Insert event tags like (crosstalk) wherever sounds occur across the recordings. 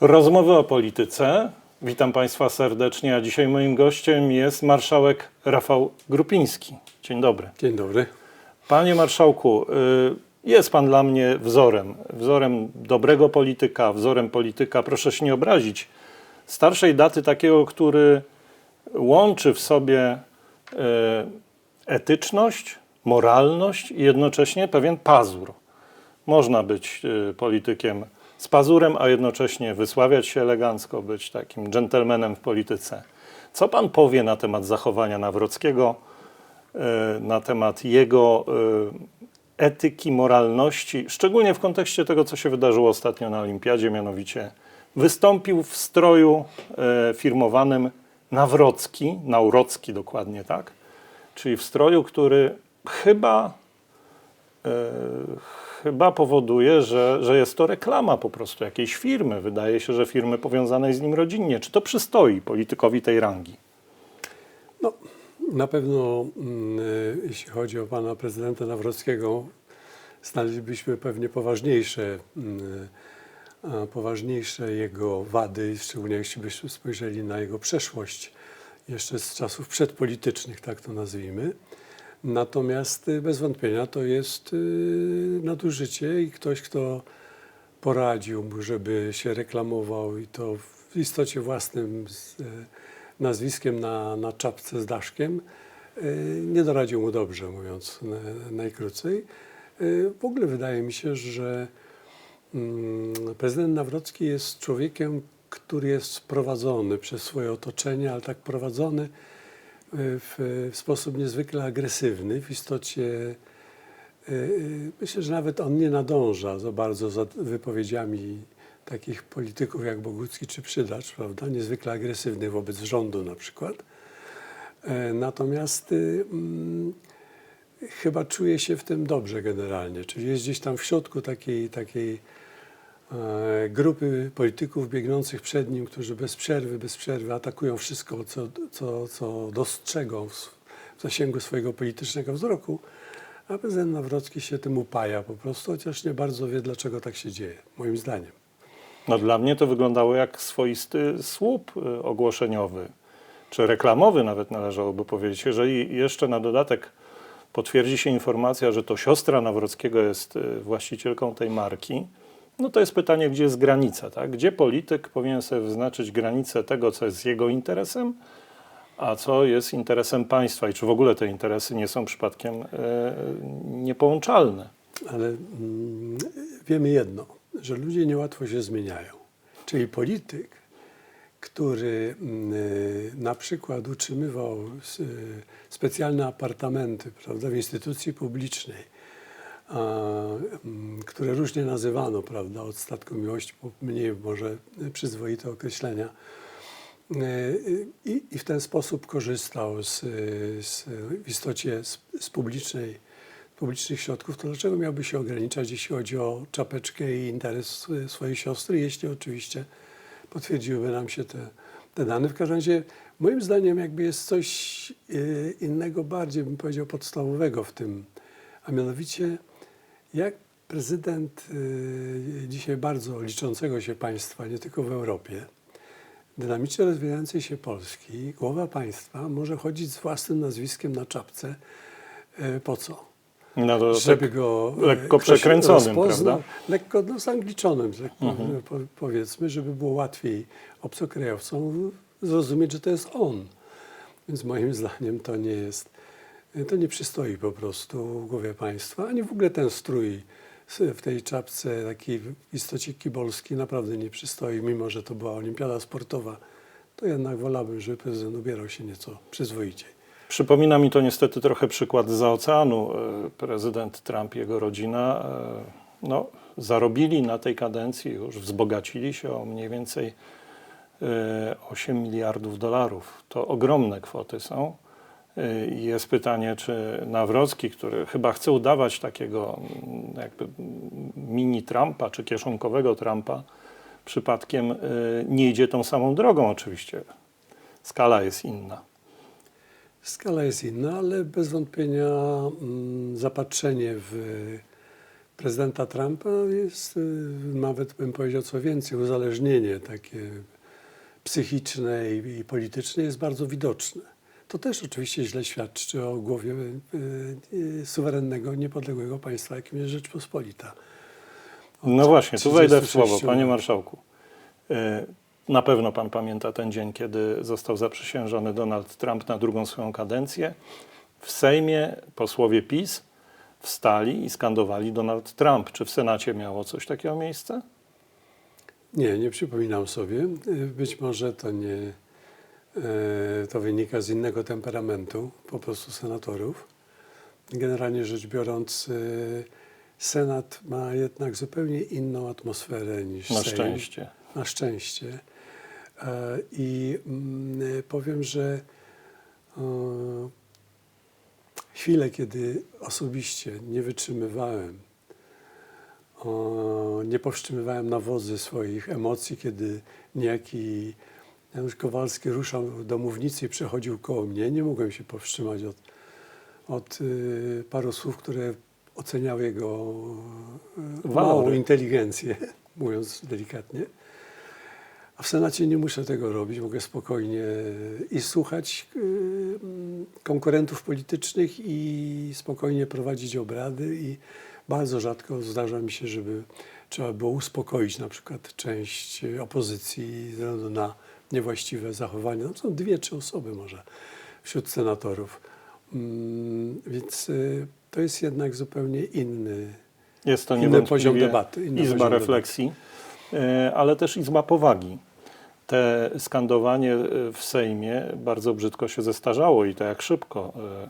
Rozmowy o polityce. Witam Państwa serdecznie, a dzisiaj moim gościem jest marszałek Rafał Grupiński. Dzień dobry. Dzień dobry. Panie marszałku, y, jest Pan dla mnie wzorem. Wzorem dobrego polityka, wzorem polityka, proszę się nie obrazić, starszej daty takiego, który łączy w sobie y, etyczność, moralność i jednocześnie pewien pazur. Można być y, politykiem z pazurem, a jednocześnie wysławiać się elegancko, być takim dżentelmenem w polityce. Co pan powie na temat zachowania Nawrockiego, y, na temat jego y, etyki, moralności, szczególnie w kontekście tego, co się wydarzyło ostatnio na Olimpiadzie, mianowicie wystąpił w stroju y, firmowanym Nawrocki, Naurocki dokładnie, tak? Czyli w stroju, który chyba e, chyba powoduje, że, że jest to reklama po prostu jakiejś firmy. Wydaje się, że firmy powiązanej z nim rodzinnie. Czy to przystoi politykowi tej rangi? No, na pewno mm, e, jeśli chodzi o pana prezydenta Nawrockiego, znaleźlibyśmy pewnie poważniejsze, mm, a, poważniejsze jego wady, szczególnie jeśli spojrzeli na jego przeszłość jeszcze z czasów przedpolitycznych, tak to nazwijmy. Natomiast y, bez wątpienia to jest y, nadużycie i ktoś, kto poradził mu, żeby się reklamował i to w istocie własnym e, nazwiskiem na, na czapce z daszkiem, e, nie doradził mu dobrze, mówiąc na- najkrócej. W ogóle wydaje mi się, że mm, prezydent Nawrocki jest człowiekiem, który jest prowadzony przez swoje otoczenie, ale tak prowadzony w, w sposób niezwykle agresywny. W istocie e, e, myślę, że nawet on nie nadąża za bardzo za wypowiedziami takich polityków jak Bogucki czy Przydacz, prawda? niezwykle agresywny wobec rządu na przykład. E, Natomiast y, mm, chyba czuje się w tym dobrze generalnie, czyli jest gdzieś tam w środku takiej, takiej grupy polityków biegnących przed nim, którzy bez przerwy, bez przerwy atakują wszystko, co, co, co dostrzegą w, zasięgu swojego politycznego wzroku, a prezydent Nawrocki się tym upaja po prostu, chociaż nie bardzo wie, dlaczego tak się dzieje, moim zdaniem. No dla mnie to wyglądało jak swoisty słup y, ogłoszeniowy, czy reklamowy nawet należałoby powiedzieć. Jeżeli jeszcze na dodatek potwierdzi się informacja, że to siostra Nawrockiego jest y, właścicielką tej marki, no to jest pytanie, gdzie jest granica, tak? Gdzie polityk powinien sobie wyznaczyć granicę tego, co jest jego interesem, a co jest interesem państwa i czy w ogóle te interesy nie są przypadkiem y, niepołączalne. Ale mm, wiemy jedno, że ludzie niełatwo się zmieniają. Czyli polityk, który mm, y, na przykład utrzymywał y, specjalne apartamenty prawda, w instytucji publicznej, które różnie nazywano, prawda, od statku miłości mniej może przyzwoite określenia, y, i, i w ten sposób korzystał z, z, w istocie z, z publicznej publicznych środków, to dlaczego miałby się ograniczać, jeśli chodzi o czapeczkę i interes swojej siostry, jeśli oczywiście potwierdziłyby nam się te, te dane. W każdym razie, moim zdaniem, jakby jest coś y, innego, bardziej bym powiedział podstawowego w tym, a mianowicie jak prezydent y, dzisiaj bardzo liczącego się państwa, nie tylko w Europie, dynamicznie rozwijającej się Polski, głowa państwa może chodzić z własnym nazwiskiem na czapce. y, Po co? No to żeby go e, lekko przekręconym, prawda? Mhm. Lekko no, zangliczonym, że tak po, powiedzmy, żeby było łatwiej obcokrajowcom zrozumieć, że to jest on. Więc moim zdaniem to nie jest, to nie przystoi po prostu głowie państwa, ani w ogóle ten strój w tej czapce takiej w istocie kibolskiej naprawdę nie przystoi, mimo że to była olimpiada sportowa, to jednak wolałbym, żeby prezydent ubierał się nieco przyzwoiciej. Przypomina mi to niestety trochę przykład za oceanu. E, Prezydent Trump i jego rodzina e, no, zarobili na tej kadencji, już wzbogacili się o mniej więcej e, 8 miliardów dolarów. To ogromne kwoty są. I Jest pytanie, czy Nawrocki, który chyba chce udawać takiego mm, jakby mini Trumpa, czy kieszonkowego Trumpa, przypadkiem e, nie idzie tą samą drogą oczywiście. Skala jest inna. Skala jest inna, ale bez wątpienia mm, zapatrzenie w prezydenta Trumpa jest, y, nawet bym powiedział co więcej, uzależnienie takie psychiczne i polityczne jest bardzo widoczne. To też oczywiście źle świadczy o głowie y, y, suwerennego, niepodległego państwa, jakim jest Rzeczpospolita. Od No właśnie, tu wejdę w słowo, 36 panie marszałku. E, Na pewno pan pamięta ten dzień, kiedy został zaprzysiężony Donald Trump na drugą swoją kadencję. W Sejmie posłowie PiS wstali i skandowali Donald Trump. Czy w Senacie miało coś takiego miejsce? Nie, nie przypominam sobie. Y, Być może to nie, to wynika z innego temperamentu po prostu senatorów. Generalnie rzecz biorąc, y, Senat ma jednak zupełnie inną atmosferę niż Na Sejm. szczęście. Na szczęście. E, I mm, powiem, że e, chwile, kiedy osobiście nie wytrzymywałem, nie powstrzymywałem na wodzy swoich emocji, kiedy niejaki Janusz Kowalski ruszał do mównicy i przechodził koło mnie. Nie mogłem się powstrzymać od, od y, paru słów, które oceniały jego y, małą inteligencję, (laughs) mówiąc delikatnie. A w Senacie nie muszę tego robić, mogę spokojnie i słuchać y, mm, konkurentów politycznych i spokojnie prowadzić obrady i bardzo rzadko zdarza mi się, żeby trzeba było uspokoić na przykład część y, opozycji ze względu na niewłaściwe zachowania. No, są dwie, trzy osoby może wśród senatorów. Mm, Więc y, to jest jednak zupełnie inny, Jest to Inny poziom debaty, inny izba poziom refleksji, e, ale też izba powagi. Te skandowanie e, w Sejmie bardzo brzydko się zestarzało i to jak szybko. e,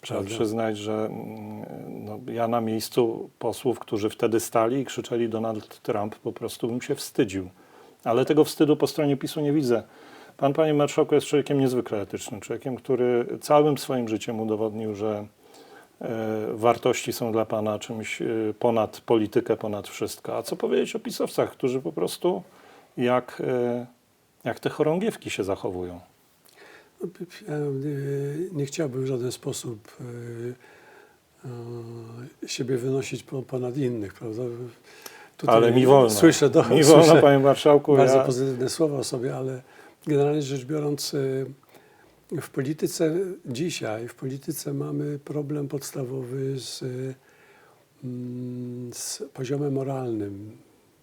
Trzeba Prawda. przyznać, że mm, no, ja na miejscu posłów, którzy wtedy stali i krzyczeli Donald Trump, po prostu bym się wstydził. Ale tego wstydu po stronie PiSu nie widzę. Pan, panie marszałku, jest człowiekiem niezwykle etycznym, człowiekiem, który całym swoim życiem udowodnił, że e, wartości są dla pana czymś e, ponad politykę, ponad wszystko. A co powiedzieć o pisowcach, którzy po prostu jak, e, jak te chorągiewki się zachowują? No, Ja nie chciałbym w żaden sposób siebie wynosić po- ponad innych, prawda? Tutaj Ale mi wolno. Słyszę, do, mi słyszę wolno, panie marszałku. bardzo Ja, pozytywne słowa o sobie, ale generalnie rzecz biorąc, y, w polityce dzisiaj, w polityce mamy problem podstawowy z, y, mm, z poziomem moralnym,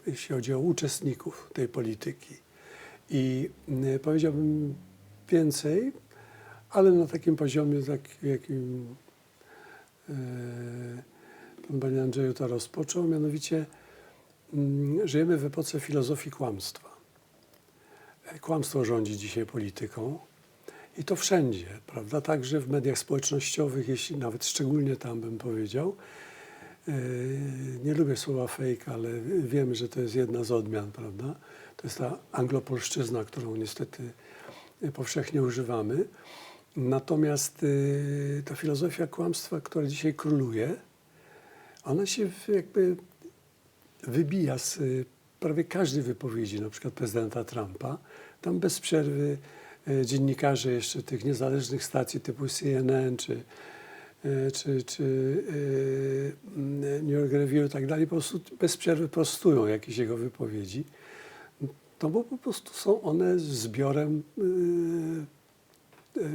jeśli chodzi o uczestników tej polityki. I y, powiedziałbym więcej, ale na takim poziomie, tak, jakim pan panie Andrzeju to rozpoczął, mianowicie żyjemy w epoce filozofii kłamstwa. E, Kłamstwo rządzi dzisiaj polityką i to wszędzie, prawda? Także w mediach społecznościowych, jeśli nawet szczególnie tam bym powiedział. E, Nie lubię słowa fake, ale wiemy, że to jest jedna z odmian, prawda? To jest ta anglopolszczyzna, którą niestety powszechnie używamy. Natomiast y, ta filozofia kłamstwa, która dzisiaj króluje, ona się jakby wybija z y, prawie każdej wypowiedzi, na przykład prezydenta Trumpa. Tam bez przerwy y, dziennikarze jeszcze tych niezależnych stacji typu CNN czy, y, czy, czy y, mm, New York Review i tak dalej, po prostu bez przerwy prostują jakieś jego wypowiedzi. To bo po prostu są one zbiorem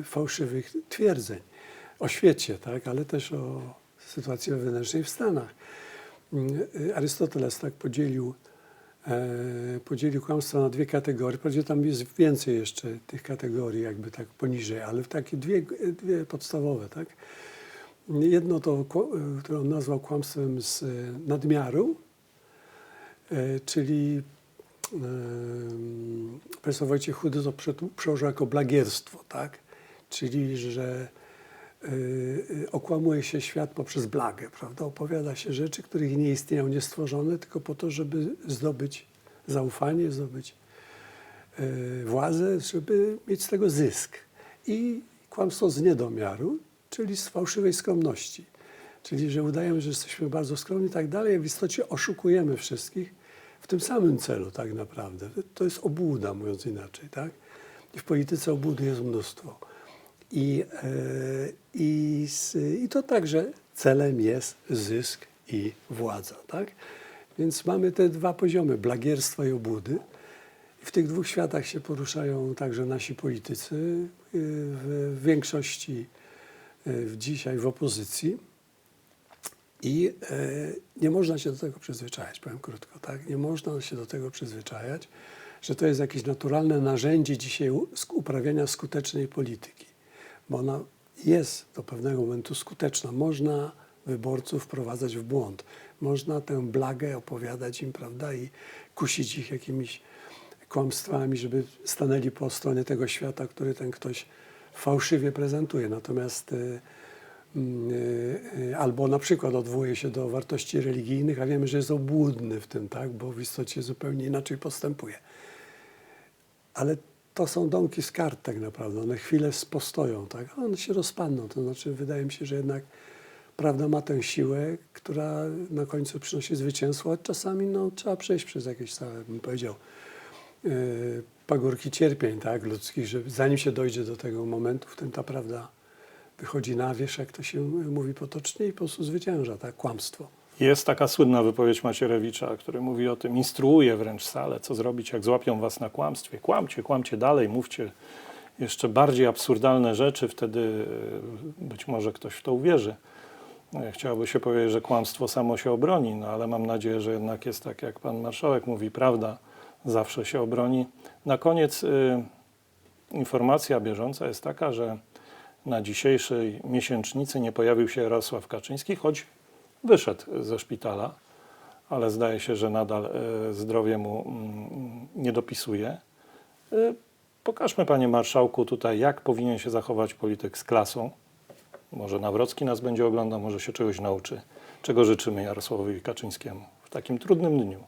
fałszywych twierdzeń o świecie, tak, ale też o sytuacji wewnętrznej w Stanach. Mm, y, Arystoteles tak podzielił, e, podzielił kłamstwo na dwie kategorie. Wprawdzie tam jest więcej jeszcze tych kategorii, jakby tak poniżej, ale w takie dwie, dwie podstawowe, tak. Jedno to, y, które on nazwał kłamstwem z e, nadmiaru, e, czyli profesor Wojciech Chudy to przełożył jako blagierstwo, tak? Czyli, że okłamuje się świat poprzez blagę, prawda? Opowiada się rzeczy, których nie istnieją, nie stworzone, tylko po to, żeby zdobyć zaufanie, zdobyć y, władzę, żeby mieć z tego zysk. I kłamstwo z niedomiaru, czyli z fałszywej skromności. Czyli, że udajemy, że jesteśmy bardzo skromni i tak dalej, a w istocie oszukujemy wszystkich w tym samym celu tak naprawdę. To jest obłuda, mówiąc inaczej, tak? I w polityce obłudy jest mnóstwo. I, e, i, I to także celem jest zysk i władza. Tak? Więc mamy te dwa poziomy, blagierstwa i obłudy. W tych dwóch światach się poruszają także nasi politycy, y, w, większości w dzisiaj w opozycji. I e, nie można się do tego przyzwyczajać, powiem krótko, tak? Nie można się do tego przyzwyczajać, że to jest jakieś naturalne narzędzie dzisiaj uprawiania skutecznej polityki, bo ona jest do pewnego momentu skuteczna. Można wyborców wprowadzać w błąd, można tę blagę opowiadać im, prawda, i kusić ich jakimiś kłamstwami, żeby stanęli po stronie tego świata, który ten ktoś fałszywie prezentuje. Natomiast mm, e, e, albo na przykład odwołuje się do wartości religijnych, a wiemy, że jest obłudny w tym, tak, bo w istocie zupełnie inaczej postępuje. Ale to są domki z kart tak naprawdę. One chwilę postoją, tak? one się rozpadną. To znaczy wydaje mi się, że jednak prawda ma tę siłę, która na końcu przynosi zwycięstwo, a czasami no, trzeba przejść przez jakieś bym powiedział, yy, pagórki cierpień tak, ludzkich, że zanim się dojdzie do tego momentu, w tym ta prawda wychodzi na wierzch, jak to się mówi potocznie i po prostu zwycięża, tak, kłamstwo. Jest taka słynna wypowiedź Macierewicza, który mówi o tym, instruuje wręcz salę, co zrobić, jak złapią was na kłamstwie. Kłamcie, kłamcie dalej, mówcie jeszcze bardziej absurdalne rzeczy, wtedy e, być może ktoś w to uwierzy. E, Chciałoby się powiedzieć, że kłamstwo samo się obroni, no ale mam nadzieję, że jednak jest tak, jak pan marszałek mówi, prawda zawsze się obroni. Na koniec y, informacja bieżąca jest taka, że na dzisiejszej miesięcznicy nie pojawił się Jarosław Kaczyński, choć wyszedł ze szpitala, ale zdaje się, że nadal e, zdrowie mu mm, nie dopisuje. E, Pokażmy, panie marszałku, tutaj, jak powinien się zachować polityk z klasą. Może Nawrocki nas będzie oglądał, może się czegoś nauczy. Czego życzymy Jarosławowi Kaczyńskiemu w takim trudnym dniu?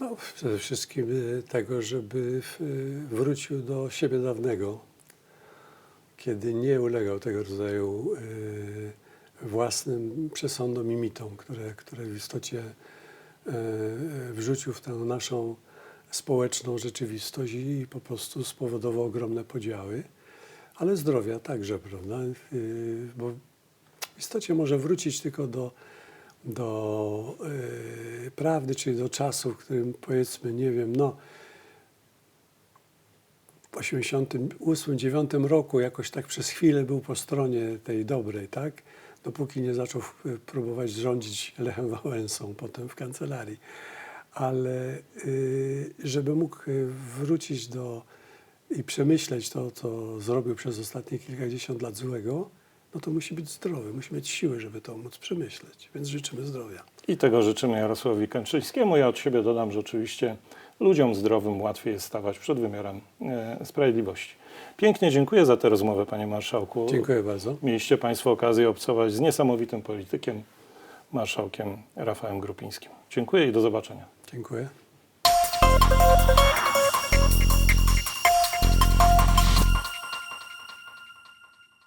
No, przede wszystkim y, tego, żeby wrócił do siebie dawnego, kiedy nie ulegał tego rodzaju własnym przesądom i mitom, które, które w istocie y, wrzucił w tę naszą społeczną rzeczywistość i po prostu spowodował ogromne podziały, ale zdrowia także, prawda? Y, Bo w istocie może wrócić tylko do, do y, prawdy, czyli do czasu, w którym powiedzmy, nie wiem, no w 88-9 roku jakoś tak przez chwilę był po stronie tej dobrej, tak? Dopóki nie zaczął y, próbować rządzić Lechem Wałęsą potem w kancelarii. Ale y, żeby mógł y, wrócić do i przemyśleć to, co zrobił przez ostatnie kilkadziesiąt lat złego, no to musi być zdrowy, musi mieć siłę, żeby to móc przemyśleć. Więc życzymy zdrowia. I tego życzymy Jarosławowi Kaczyńskiemu. Ja od siebie dodam, że oczywiście ludziom zdrowym łatwiej jest stawać przed wymiarem e, sprawiedliwości. Pięknie dziękuję za tę rozmowę, panie marszałku. Dziękuję bardzo. Mieliście państwo okazję obcować z niesamowitym politykiem, marszałkiem Rafałem Grupińskim. Dziękuję i do zobaczenia. Dziękuję.